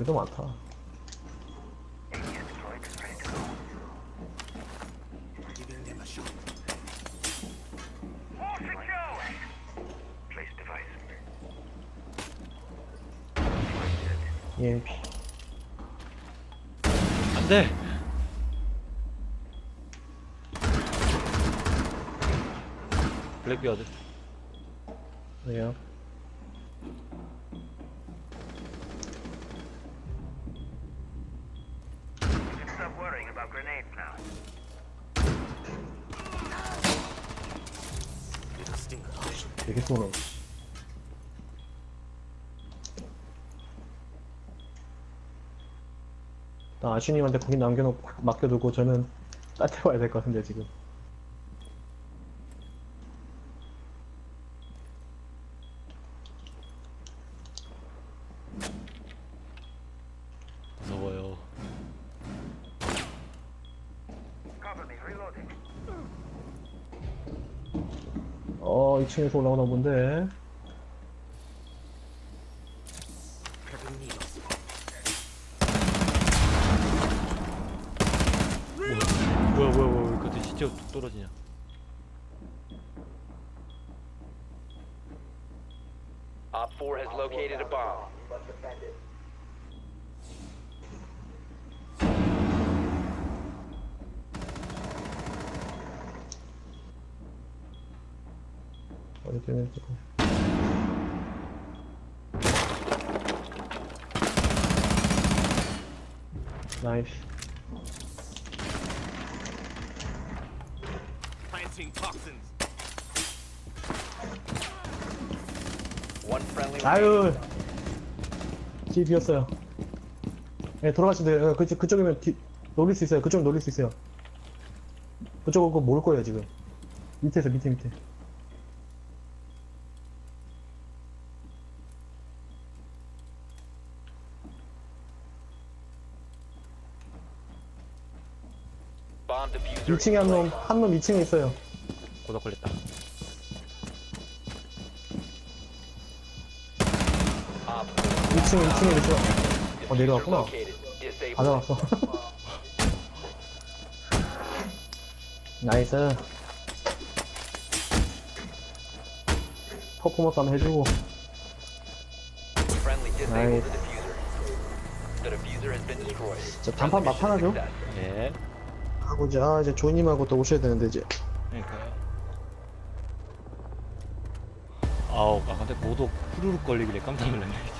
그래도 많다. Giving them a shot. Place device. EMP. 안 돼! 블랙비어드. 그래요. 되게 쏘네. 나 아슈님한테 거기 남겨놓고 맡겨두고 저는 딴데 와야 될 것 같은데 지금. 어 2층에서 올라오나 본데. 뭐야, 뭐야, 뭐야, 왜 그때 진짜 뚝 떨어지냐. Op 4 has located a bomb. 어디 때문에 지금. 나이스. 아유. 뒤 비었어요. 네, 돌아가시면 돼요. 그쪽, 그쪽이면 뒤, 놀릴 수 있어요. 그쪽 놀릴 수 있어요. 그쪽은 그거 모를 거예요, 지금. 밑에서, 밑에, 밑에. 2층에 한 놈, 한 놈 2층에 있어요. 고독 걸렸다. Op 2층에, 2층에 있어. 어, 4 내려왔구나. 가져왔어. 나이스. 퍼포먼스 한번 해주고. Destroyed. 저 단판 막판 하죠? Success. 예. 하고 이제, 아, 이제 조님하고 또 오셔야 되는데, 이제. 그러니까요. 아우, 아, 근데 모독 후루룩 걸리길래 깜짝 놀랐네.